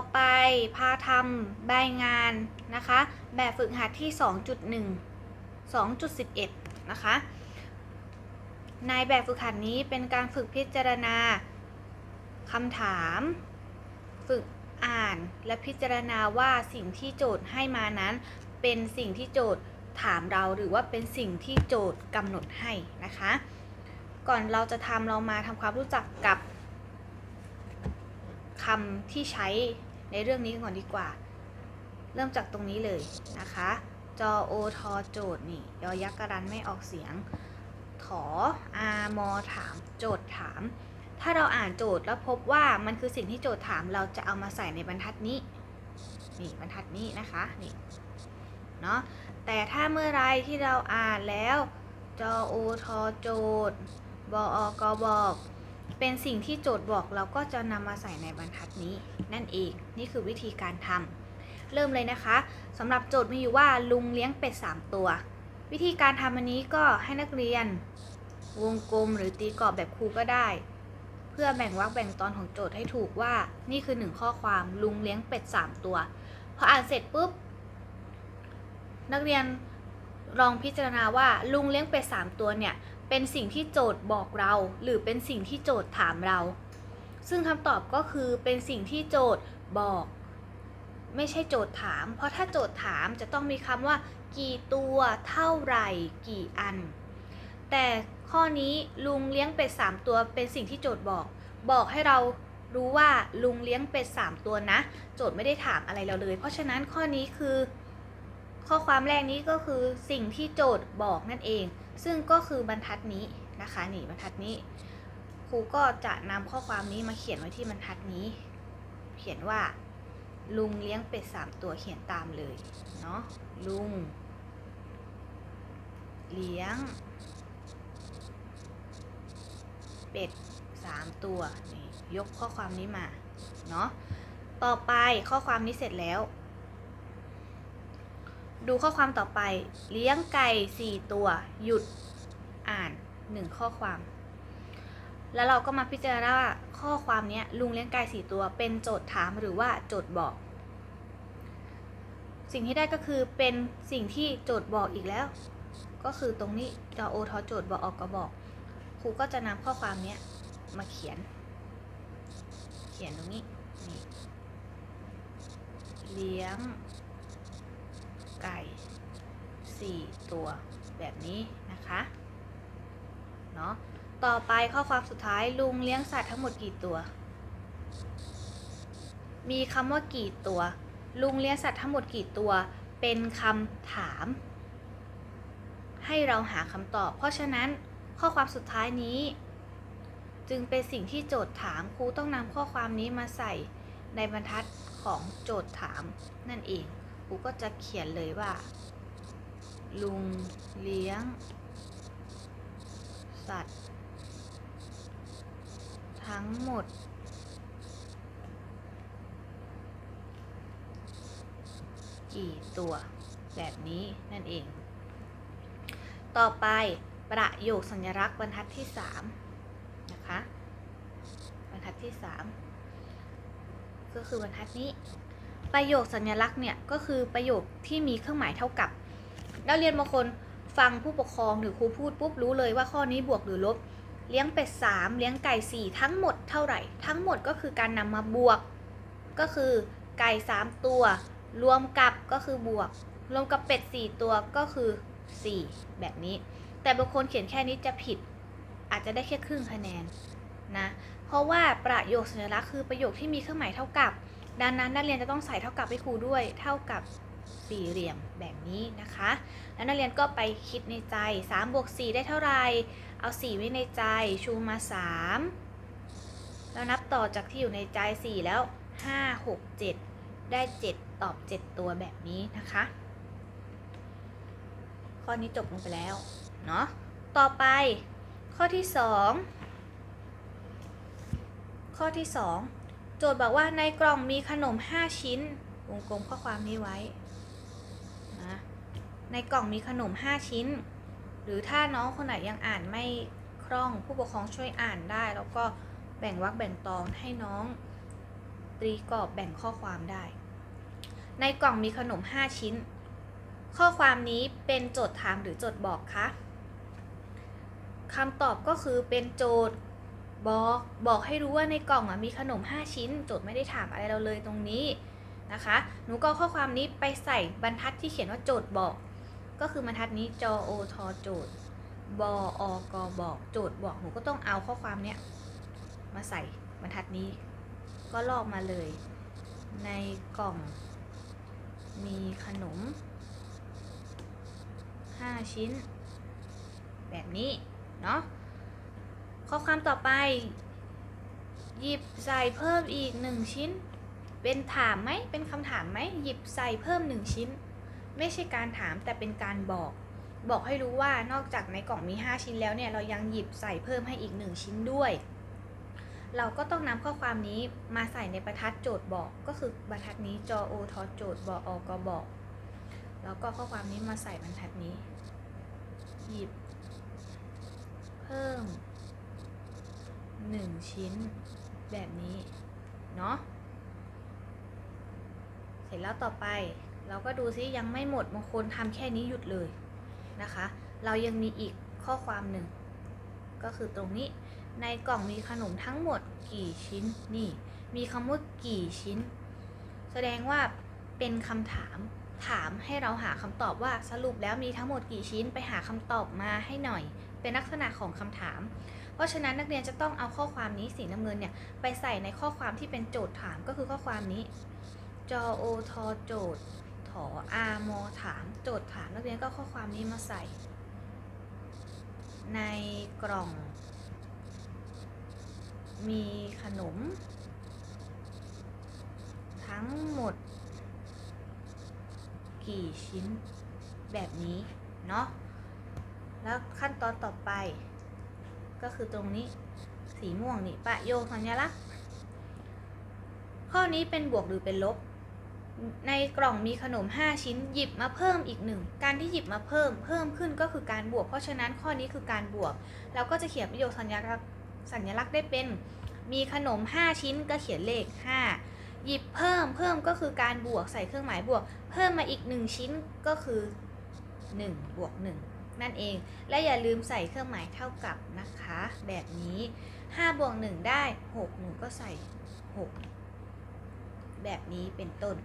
ต่อไปพาทำใบงานนะคะ แบบฝึกหัดที่ 2.1 2.11 นะคะ ในแบบฝึกหัดนี้เป็นการฝึกพิจารณาคำถาม ฝึกอ่านและพิจารณาว่าสิ่งที่โจทย์ให้มานั้น เป็นสิ่งที่โจทย์ถามเราหรือว่าเป็นสิ่งที่โจทย์กำหนดให้นะคะ ก่อนเราจะทำเรามาทำความรู้จักกับคำที่ใช้ ในเรื่องนี้ก่อนดีกว่า เริ่มจากตรงนี้เลยนะคะ จอโอทอโจทย์นี่ยอยักษ์กระดันไม่ออกเสียง ถออามอถาม โจทย์ถาม ถ้าเราอ่านโจทย์แล้วพบว่ามันคือสิ่งที่โจทย์ถามเราจะเอามาใส่ในบรรทัดนี้นี่บรรทัดนี้นะคะนี่เนาะแต่ถ้าเมื่อไรที่เราอ่านแล้ว จอโอทอโจทย์ บออกบอก เป็นสิ่งที่โจทย์บอกเราก็จะนำมาใส่ในบรรทัดนี้ นั่นเองนี่คือวิธีการทำเริ่มเลยนะคะสำหรับโจทย์มีอยู่ว่าลุงเลี้ยงเป็ด3 ตัว วิธีการทำอันนี้ก็ให้นักเรียน วงกลมหรือตีกรอบแบบครูก็ได้ เพื่อแบ่งวรรคแบ่งตอนของโจทย์ให้ถูกว่า นี่คือหนึ่งข้อความลุงเลี้ยงเป็ด 3 ตัวพออ่านเสร็จปุ๊บนักเรียนลองพิจารณาว่าลุงเลี้ยงเป็ด3ตัวเนี่ย เป็นสิ่งที่โจทย์บอกเรา หรือเป็นสิ่งที่โจทย์ถามเรา ซึ่งคำตอบก็คือเป็นสิ่งที่โจทย์บอก ไม่ใช่โจทย์ถาม เพราะถ้าโจทย์ถามจะต้องมีคำว่า กี่ตัวเท่าไหร่ กี่อัน แต่ข้อนี้ลุงเลี้ยงเป็ด3ตัวเป็นสิ่งที่โจทย์บอก บอกให้เรารู้ว่าลุงเลี้ยงเป็ด3ตัวนะ โจทย์ไม่ได้ถามอะไรเราเลย เพราะฉะนั้นข้อนี้คือ ข้อความแรกนี้ก็คือสิ่งที่โจทย์บอกนั่นเอง ซึ่งก็คือบรรทัดนี้นะคะนี่บรรทัดนี้ ครูก็จะนำข้อความนี้มาเขียนไว้ที่บรรทัดนี้ เขียนว่า ลุงเลี้ยงเป็ดสามตัวเขียนตามเลยเนาะลุง เลี้ยง เป็ดสามตัวนี่ยกข้อความนี้มาเนาะต่อไปข้อความนี้เสร็จแล้ว ดูข้อความต่อไป เลี้ยงไก่สี่ตัว หยุดอ่านหนึ่งข้อความ แล้วเราก็มาพิจารณาว่าข้อความนี้ลุงเลี้ยงไก่สี่ตัว เป็นโจทย์ถามหรือว่าโจทย์บอก สิ่งที่ได้ก็คือเป็นสิ่งที่โจทย์บอกอีกแล้ว ก็คือตรงนี้จอโอทอโจทย์บอกออกก็บอกครูก็จะนำข้อความนี้มาเขียน เขียนตรงนี้นี่เลี้ยง ไก่ 4 ตัวแบบนี้นะคะเนาะต่อไปข้อความสุดท้ายลุงเลี้ยงสัตว์ทั้งหมดกี่ตัว มีคำว่ากี่ตัว ลุงเลี้ยงสัตว์ทั้งหมดกี่ตัว เป็นคำถาม ให้เราหาคำตอบ เพราะฉะนั้นข้อความสุดท้ายนี้ จึงเป็นสิ่งที่โจทย์ถามครูต้องนำข้อความนี้มาใส่ในบรรทัดของโจทย์ถามนั่นเอง ครูก็จะเขียนเลยว่า ลุงเลี้ยง สัตว์ ทั้งหมด กี่ตัว แบบนี้นั่นเอง ต่อไปประโยคสัญลักษณ์บรรทัดที่ 3 นะคะ บรรทัดที่ 3 ก็คือบรรทัดนี้ ประโยคสัญลักษณ์เนี่ยก็คือประโยคที่มีเครื่องหมายเท่ากับ นักเรียนบางคนฟังผู้ปกครองหรือครูพูดปุ๊บรู้เลยว่าข้อนี้บวกหรือลบ เลี้ยงเป็ด 3 เลี้ยงไก่ 4 ทั้งหมดเท่าไหร่ ทั้งหมดก็คือการนำมาบวก ก็คือไก่ 3 ตัว รวมกับก็คือบวก รวมกับเป็ด 4 ตัวก็คือ 4 แบบนี้ แต่บางคนเขียนแค่นี้จะผิด อาจจะได้แค่ครึ่งคะแนนนะเพราะว่าประโยคสัญลักษณ์คือประโยคที่มีเครื่องหมายเท่ากับ ดังนั้นนักเรียนจะต้องใส่เท่ากับให้ครูด้วย เท่ากับสี่เหลี่ยมแบบนี้นะคะ แล้วนักเรียนก็ไปคิดในใจ3บวก4ได้เท่าไหร่ เอา 4 ไว้ในใจ ชูมา 3 แล้วนับต่อจากที่อยู่ในใจ 4 แล้ว 5 6 7 ได้ 7 ตอบ 7 ตัวแบบนี้นะคะ ข้อนี้จบลงไปแล้ว เนาะ ต่อไปข้อที่ 2 ข้อที่ 2 โจทย์บอกว่าในกล่องมีขนม 5 ชิ้น วงกลมข้อความนี้ไว้นะในกล่องมีขนม 5 ชิ้น หรือถ้าน้องคนไหนยังอ่านไม่คล่องผู้ปกครองช่วยอ่านได้ แล้วก็แบ่งวรรคแบ่งตอนให้น้องตีกรอบแบ่งข้อความได้ ในกล่องมีขนม 5 ชิ้น ข้อความนี้เป็นโจทย์ถามหรือโจทย์บอกคะคำตอบก็คือเป็นโจทย์ บอกบอกให้รู้ว่าในกล่องอะมีขนม 5 ชิ้น โจทย์ไม่ได้ถามอะไรเราเลยตรงนี้นะคะ หนูก็ข้อความนี้ไปใส่บรรทัดที่เขียนว่าโจทย์บอก ก็คือบรรทัดนี้จอโอทอโจทย์บออกบอกโจทย์บอกหนูก็ต้องเอาข้อความเนี้ยมาใส่บรรทัดนี้ ก็ลอกมาเลย ในกล่อง มีขนม 5 ชิ้น แบบนี้ เนาะ ข้อความต่อไป หยิบใส่เพิ่มอีก1ชิ้น เป็นถามไหมเป็นคำถามไหมหยิบใส่เพิ่ม1ชิ้น ไม่ใช่การถามแต่เป็นการบอก บอกให้รู้ว่านอกจากในกล่องมี 5 ชิ้นแล้วเนี่ยเรายังหยิบใส่เพิ่มให้อีก 1 ชิ้นด้วย เราก็ต้องนำข้อความนี้มาใส่ในบรรทัดโจทย์บอก ก็คือบรรทัดนี้จอโอทอโจทย์บออกบอก แล้วก็ข้อความนี้มาใส่บรรทัดนี้ หยิบ เพิ่ม 1ชิ้นแบบนี้เนาะเสร็จแล้วต่อไปเราก็ดูซิยังไม่หมดบางคนทำแค่นี้หยุดเลยนะคะ เรายังมีอีกข้อความหนึ่ง ก็คือตรงนี้ในกล่องมีขนมทั้งหมดกี่ชิ้นนี่ มีคำว่ากี่ชิ้น แสดงว่าเป็นคำถามถามให้เราหาคำตอบว่าสรุปแล้วมีทั้งหมดกี่ชิ้นไปหาคำตอบมาให้หน่อย เป็นลักษณะของคำถาม เพราะฉะนั้นนักเรียนจะต้องเอาข้อความนี้สีน้ำเงินเนี่ยไปใส่ในข้อความที่เป็นโจทย์ถามก็คือข้อความนี้จอโอทอโจทย์ถออามอถาม โจทย์ถามนักเรียนก็ข้อความนี้มาใส่ ในกล่อง มีขนม ทั้งหมด กี่ชิ้นแบบนี้ เนาะแล้วขั้นตอนต่อไป ก็คือตรงนี้สีม่วงนี่ประโยคสัญลักษณ์ข้อนี้เป็นบวกหรือเป็นลบ ในกล่องมีขนม 5 ชิ้นหยิบมาเพิ่มอีกหนึ่งการที่หยิบมาเพิ่มเพิ่มขึ้นก็คือการบวก เพราะฉะนั้นข้อนี้คือการบวก เราก็จะเขียนประโยคสัญลักษณ์สัญลักษณ์ได้เป็น มีขนม 5 ชิ้นก็เขียนเลข 5 หยิบเพิ่มเพิ่มก็คือการบวกใส่เครื่องหมายบวก เพิ่มมาอีก 1 ชิ้นก็คือ 1 บวก 1 นั่นเอง และอย่าลืมใส่เครื่องหมายเท่ากับนะคะ แบบนี้5บวก1ได้ 6 หนูก็ใส่ 6 แบบนี้เป็นต้น